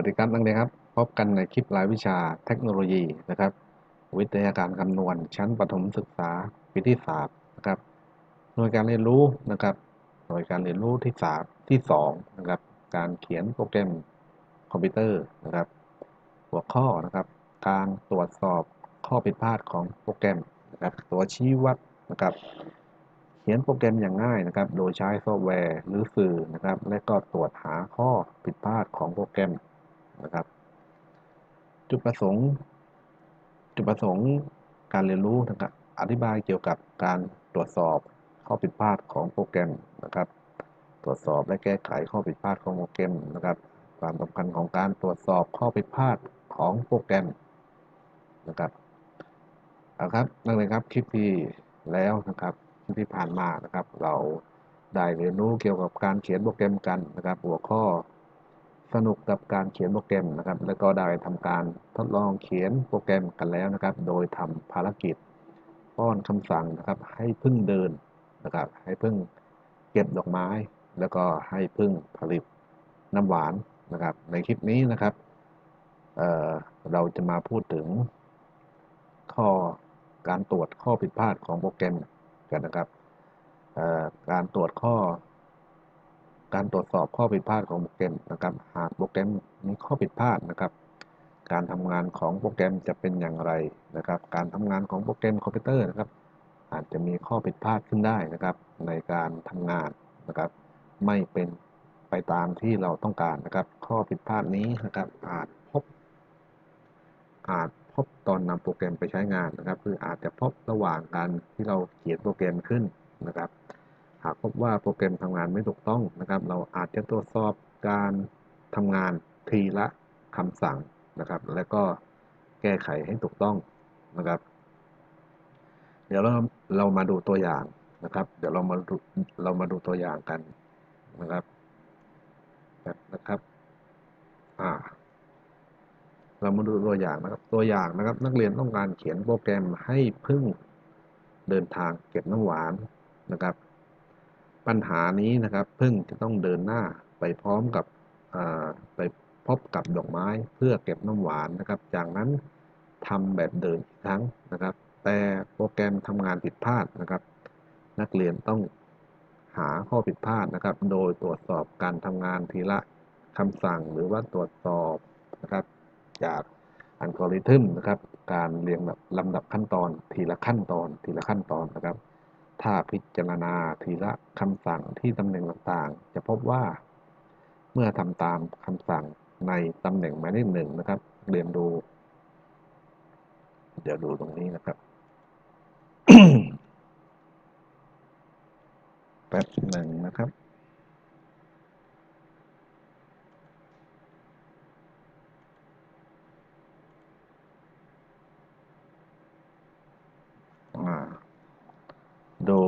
วัสดีครับนักเรียนครับพบกันในคลิปรายวิชาเทคโนโลยีนะครับ วิทยาการคำนวณชั้นประถมศึกษาปีที่สามนะครับหน่วยการเรียนรู้นะครับหน่วยการเรียนรู้ที่สามที่สองนะครับ การเขียนโปรแกรมคอมพิวเตอร์นะครับ หัวข้อนะครับ การตรวจสอบข้อผิดพลาดของโปรแกรมนะครับ ตัวชี้วัดนะครับ เขียนโปรแกรมอย่างง่ายนะครับ โดยใช้ซอฟต์แวร์หรือสื่อนะครับ และก็ตรวจหาข้อผิดพลาดของโปรแกรม นะครับ จุดประสงค์ จุดประสงค์การเรียนรู้นะครับอธิบายเกี่ยวกับการตรวจสอบข้อผิดพลาดของโปรแกรมนะครับ ตรวจสอบและแก้ไขข้อผิดพลาดของโปรแกรมนะครับ ความสำคัญของการตรวจสอบข้อผิดพลาดของโปรแกรมนะครับเอาครับนั่นเลยครับคลิปที่แล้วนะครับคลิปที่ผ่านมานะครับ เราได้เรียนรู้เกี่ยวกับการเขียนโปรแกรมกันนะครับ หัวข้อ สนุกกับการเขียนโปรแกรมนะครับ แล้วก็ได้ทำการทดลองเขียนโปรแกรมกันแล้วนะครับ โดยทำภารกิจป้อนคำสั่งนะครับ ให้พึ่งเดินนะครับ ให้พึ่งเก็บดอกไม้ แล้วก็ให้พึ่งผลิตน้ำหวานนะครับ ในคลิปนี้นะครับเเราจะมาพูดถึง ข้อการตรวจข้อผิดพลาดของโปรแกรมกันนะครับการตรวจข้อ การตรวจสอบข้อผิดพลาดของโปรแกรมนะครับ หากโปรแกรมมีข้อผิดพลาดนะครับ การทำงานของโปรแกรมจะเป็นอย่างไรนะครับ การทำงานของโปรแกรมคอมพิวเตอร์นะครับ อาจจะมีข้อผิดพลาดขึ้นได้นะครับ ในการทำงานนะครับ ไม่เป็นไปตามที่เราต้องการนะครับ ข้อผิดพลาดนี้นะครับ อาจพบ อาจพบตอนนำโปรแกรมไปใช้งานนะครับ คืออาจจะพบระหว่างการที่เราเขียนโปรแกรมขึ้นนะครับ หากพบว่าโปรแกรมทำงานไม่ถูกต้องนะครับ เราอาจจะตรวจสอบการทำงานทีละคำสั่งนะครับ แล้วก็แก้ไขให้ถูกต้องนะครับ เดี๋ยวเราเรามาดูตัวอย่างนะครับ เดี๋ยวเรามาดูเรามาดูตัวอย่างกันนะครับนะครับอ่าเรามาดูตัวอย่างนะครับ ตัวอย่างนะครับ นักเรียนต้องการเขียนโปรแกรมให้พึ่งเดินทางเก็บน้ำหวานนะครับ ปัญหานี้นะครับพึ่งจะต้องเดินหน้าไปพร้อมกับไปพบกับดอกไม้เพื่อเก็บน้ำหวานนะครับ จากนั้นทำแบบเดินอีกครั้งนะครับ แต่โปรแกรมทำงานผิดพลาดนะครับ นักเรียนต้องหาข้อผิดพลาดนะครับ โดยตรวจสอบการทำงานทีละคำสั่งหรือว่าตรวจสอบนะครับ จากอัลกอริทึมนะครับ การเรียงแบบลำดับขั้นตอนทีละขั้นตอนทีละขั้นตอนนะครับ ถ้าพิจารณาทีละคำสั่งที่ตำแหน่งต่างๆ จะพบว่า เมื่อทำตามคำสั่งในตำแหน่งหมายเลขหนึ่งนะครับ เรียนดู เดี๋ยวดูตรงนี้นะครับแป๊บหนึ่งนะครับดู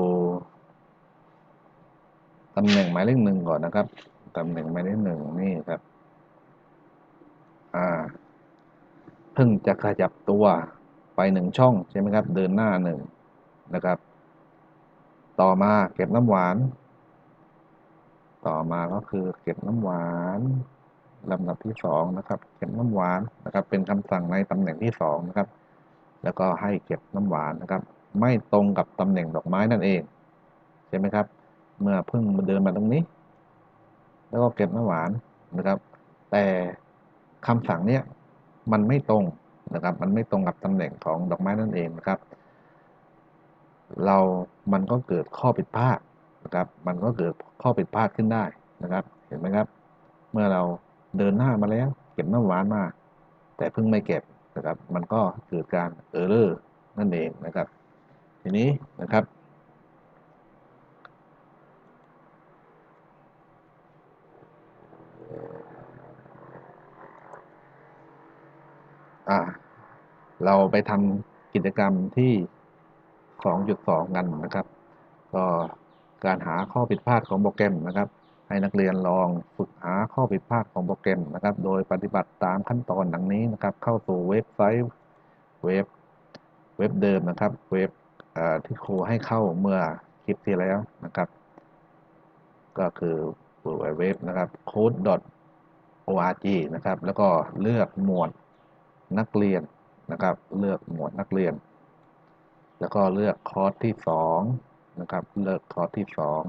ตำแหน่งหมายเลขหนึ่งก่อนนะครับตำแหน่งหมายเลขหนึ่งนี่ครับ อ่า เพิ่งจะขยับตัวไปหนึ่งช่องใช่ไหมครับ เดินหน้าหนึ่งนะครับ ต่อมาเก็บน้ำหวาน ต่อมาก็คือเก็บน้ำหวานลำดับที่สองนะครับ เก็บน้ำหวานนะครับ เป็นคำสั่งในตำแหน่งที่สองนะครับ แล้วก็ให้เก็บน้ำหวานนะครับ ไม่ตรงกับตำแหน่งดอกไม้นั่นเองใช่ไหมครับ เมื่อเพึ่งมาเดินมาตรงนี้ แล้วก็เก็บน้ำหวานนะครับ แต่คำสั่งเนี้ยมันไม่ตรงนะครับ มันไม่ตรงกับตำแหน่งของดอกไม้นั่นเองนะครับ เรา มันก็เกิดข้อผิดพลาดนะครับ มันก็เกิดข้อผิดพลาดขึ้นได้นะครับ เห็นไหมครับ เมื่อเราเดินหน้ามาแล้ว เก็บน้ำหวานมา แต่เพิ่งไม่เก็บนะครับ มันก็เกิดการเออร์เลอร์นั่นเองนะครับ ทีนี้นะครับา เราไปทำกิจกรรมที่2.2กันนะครับ ก็การหาข้อผิดพลาดของโปรแกรมนะครับ ให้นักเรียนลองฝึกหาข้อผิดพลาดของโปรแกรมนะครับ โดยปฏิบัติตามขั้นตอนดังนี้นะครับ เข้าสู่เว็บไซต์เว็บเว็บเดิมนะครับ เว็บที่ครูให้เข้าเมื่อคลิปที่แล้วนะครับ ก็คือเว็บนะครับ code org นะครับ แล้วก็เลือกหมวด นักเรียนนะครับ เลือกหมวดนักเรียน แล้วก็เลือกคอร์สที่สองนะครับ เลือกคอร์สที่สอง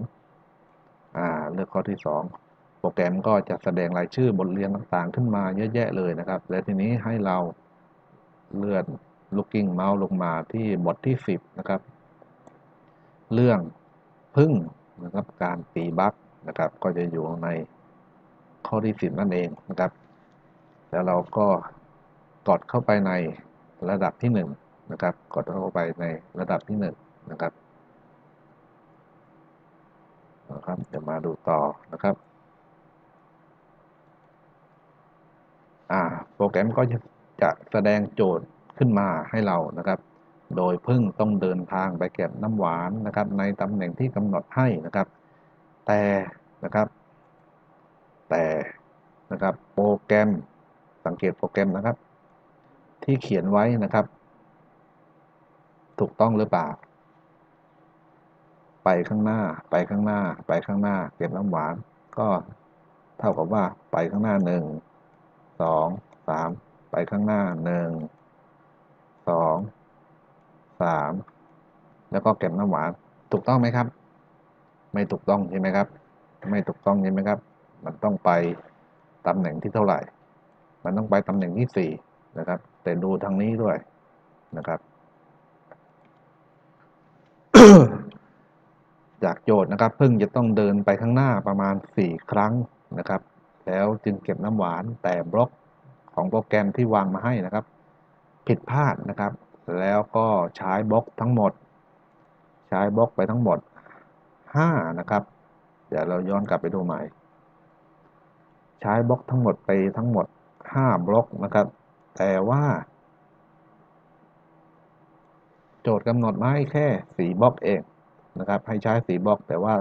อ่า เลือกคอร์สที่สองโปรแกรมก็จะแสดงรายชื่อบทเรียนต่างๆ ขึ้นมาเยอะแยะเลยนะครับ และทีนี้ให้เราเลื่อน looking mouse ลงมาที่บทที่ 10 นะครับ เรื่องพึ่งนะครับการตีบั๊กนะครับ ก็จะอยู่ในข้อที่ 10 นั่นเองนะครับ แล้วเราก็ กดเข้าไปในระดับที่1นะครับกดเข้าไปในระดับที่1นะครับนะครับเดี๋ยวมาดูต่อนะครับอ่าโปรแกรมก็จะจะแสดงโจทย์ขึ้นมาให้เรานะครับ โดยพึ่งต้องเดินทางไปเก็บน้ำหวานนะครับ ในตำแหน่งที่กำหนดให้นะครับ แต่นะครับ แต่นะครับโปรแกรมสังเกตโปรแกรมนะครับ ที่เขียนไว้นะครับ ถูกต้องหรือเปล่า ไปข้างหน้า ไปข้างหน้า ไปข้างหน้า เก็บน้ำหวาน ก็เท่ากับว่าไปข้างหน้าหนึ่งสองสามไปข้างหน้าหนึ่งสองสามแล้วก็เก็บน้ำหวาน ถูกต้องไหมครับ ไม่ถูกต้องใช่ไหมครับ ไม่ถูกต้องใช่ไหมครับ มันต้องไปตำแหน่งที่เท่าไหร่ มันต้องไปตำแหน่งที่สี่ นะครับ แต่ดูทางนี้ด้วยนะครับ จากโจทย์นะครับเพิ่งจะต้องเดินไปข้างหน้าประมาณ 4 ครั้งนะครับ แล้วจึงเก็บน้ำหวานแต่บล็อกของโปรแกรมที่วางมาให้นะครับ ผิดพลาดนะครับ แล้วก็ใช้บล็อกทั้งหมด ใช้บล็อกไปทั้งหมด 5 นะครับ เดี๋ยวเราย้อนกลับไปดูใหม่ ใช้บล็อกทั้งหมดไปทั้งหมด 5 บล็อกนะครับ แต่ว่า โจทย์กำหนดมาให้แค่สีบล็อกเองนะครับ ให้ใช้สีบล็อก แต่ว่า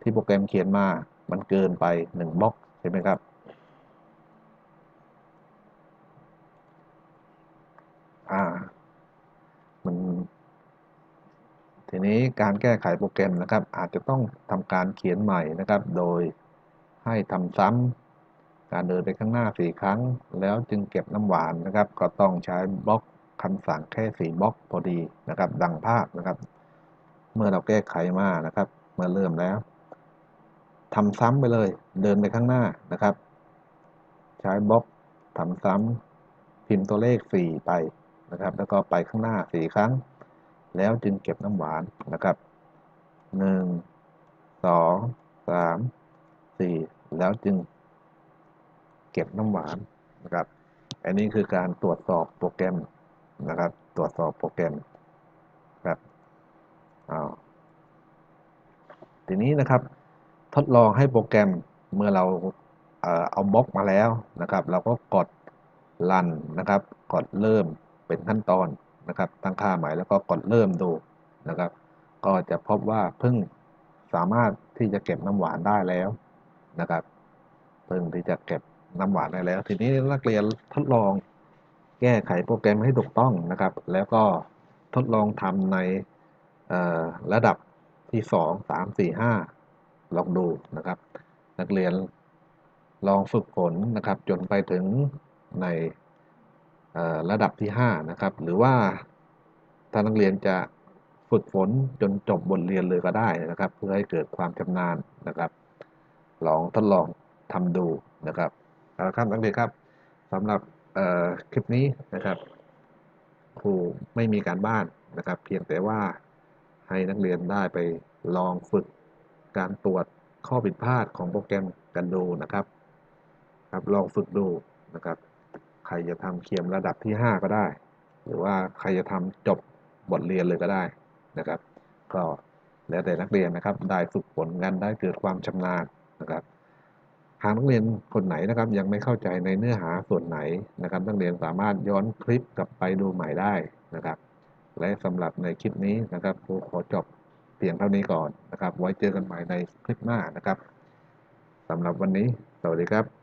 ที่โปรแกรมเขียนมามันเกินไป1บล็อกใช่ไหมครับ อ่า มัน ทีนี้การแก้ไขโปรแกรมนะครับ อาจจะต้องทำการเขียนใหม่นะครับ โดยให้ทำซ้ำ การเดินไปข้างหน้าสี่ครั้ง แล้วจึงเก็บน้ำหวานนะครับ ก็ต้องใช้บล็อกคำสั่งแค่สี่บล็อกพอดีนะครับ ดังภาพนะครับ เมื่อเราแก้ไขมานะครับ เมื่อเริ่มแล้วทำซ้ำไปเลย เดินไปข้างหน้านะครับ ใช้บล็อกทำซ้ำพิมพ์ตัวเลขสี่ไปนะครับ แล้วก็ไปข้างหน้าสี่ครั้ง แล้วจึงเก็บน้ำหวานนะครับหนึ่งสองสามสี่แล้วจึง เก็บน้ำหวานนะครับ อันนี้คือการตรวจสอบโปรแกรมนะครับ ตรวจสอบโปรแกรมครับอาทีนี้นะครับทดลองให้โปรแกรมเมื่อเราเอาบล็อกมาแล้วนะครับ เราก็กดรันนะครับ กดเริ่มเป็นขั้นตอนนะครับ ตั้งค่าใหม่แล้วก็กดเริ่มดูนะครับ ก็จะพบว่าเพิ่งสามารถที่จะเก็บน้ำหวานได้แล้วนะครับ เพิ่งที่จะเก็บ น้ำหวานได้แล้ว ทีนี้นักเรียนทดลองแก้ไขโปรแกรมให้ถูกต้องนะครับ แล้วก็ทดลองทำในระดับที่ 2 3 4 5 ลองดูนะครับ นักเรียนลองฝึกฝนนะครับ จนไปถึงในระดับที่ 5 นะครับ หรือว่าถ้านักเรียนจะฝึกฝนจนจบบทเรียนเลยก็ได้นะครับ เพื่อให้เกิดความชำนาญนะครับ ลองทดลองทำดูนะครับ เอาละครับนักเรียนครับสำหรับคลิปนี้นะครับ ครูไม่มีการบ้านนะครับ เพียงแต่ว่าให้นักเรียนได้ไปลองฝึกการตรวจข้อผิดพลาดของโปรแกรมกันดูนะครับครับ ลองฝึกดูนะครับ ใครจะทำเขียมระดับที่ 5 ก็ได้ หรือว่าใครจะทำจบบทเรียนเลยก็ได้นะครับ ก็แล้วแต่นักเรียนนะครับ ได้ฝึกฝนกันได้เกิดความชำนาญนะครับ หากนักเรียนคนไหนนะครับยังไม่เข้าใจในเนื้อหาส่วนไหนนะครับ นักเรียนสามารถย้อนคลิปกลับไปดูใหม่ได้นะครับ และสำหรับในคลิปนี้นะครับครูขอจบเพียงเท่านี้ก่อนนะครับ ไว้เจอกันใหม่ในคลิปหน้านะครับสำหรับวันนี้ สวัสดีครับ